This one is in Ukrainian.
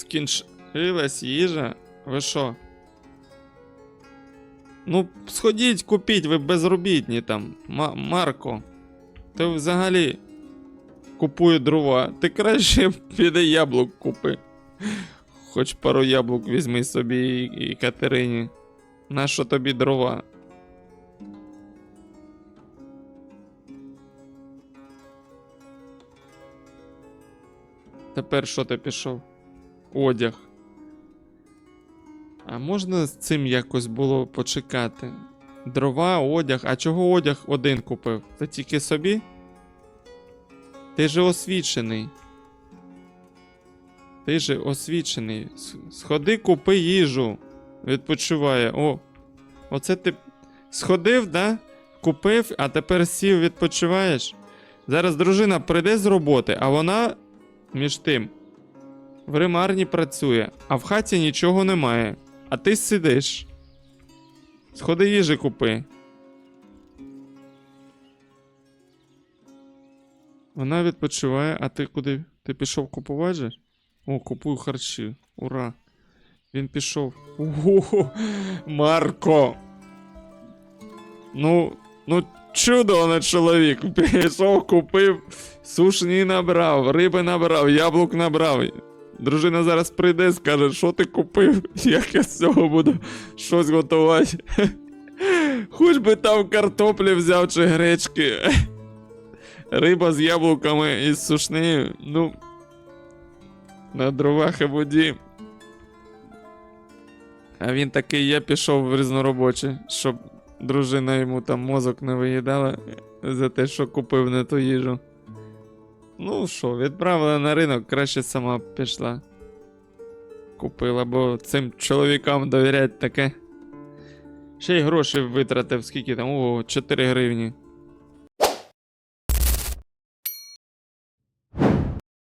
Скінчилась їжа? Ви що? Ну, сходіть, купіть, ви безробітні там. Ма- Марко. Ти взагалі купує дрова. Ти краще піде яблук купи. Хоч пару яблук візьми собі і Катерині. Нащо тобі дрова? Тепер що ти пішов? Одяг. А можна з цим якось було почекати? Дрова, одяг. А чого одяг один купив? Ти тільки собі? Ти же освічений. Ти же освічений. Сходи, купи їжу. Відпочиває. О. Оце ти сходив, да? Купив, а тепер сів, відпочиваєш. Зараз дружина прийде з роботи, а вона між тим в ремарні працює, а в хаті нічого немає. А ти сидиш. Сходи їжі купи. Вона відпочиває, а ти куди? Ти пішов купувати же? О, купую харчі. Ура. Він пішов. Ого, Марко. Ну, ну, чудо на чоловік. Пішов, купив, сушні набрав, риби набрав, яблук набрав. Дружина зараз прийде, скаже, що ти купив, як я з цього буду щось готувати. Хоч би там картоплі взяв чи гречки. Риба з яблуками і сушнею, ну. На дровах і воді. А він такий, я пішов в різноробоче, щоб дружина йому там мозок не виїдала за те, що купив не ту їжу. Ну що, відправила на ринок, краще сама пішла. Купила, бо цим чоловікам довірять таке. Ще й гроші витратив, скільки там, о, 4 гривні.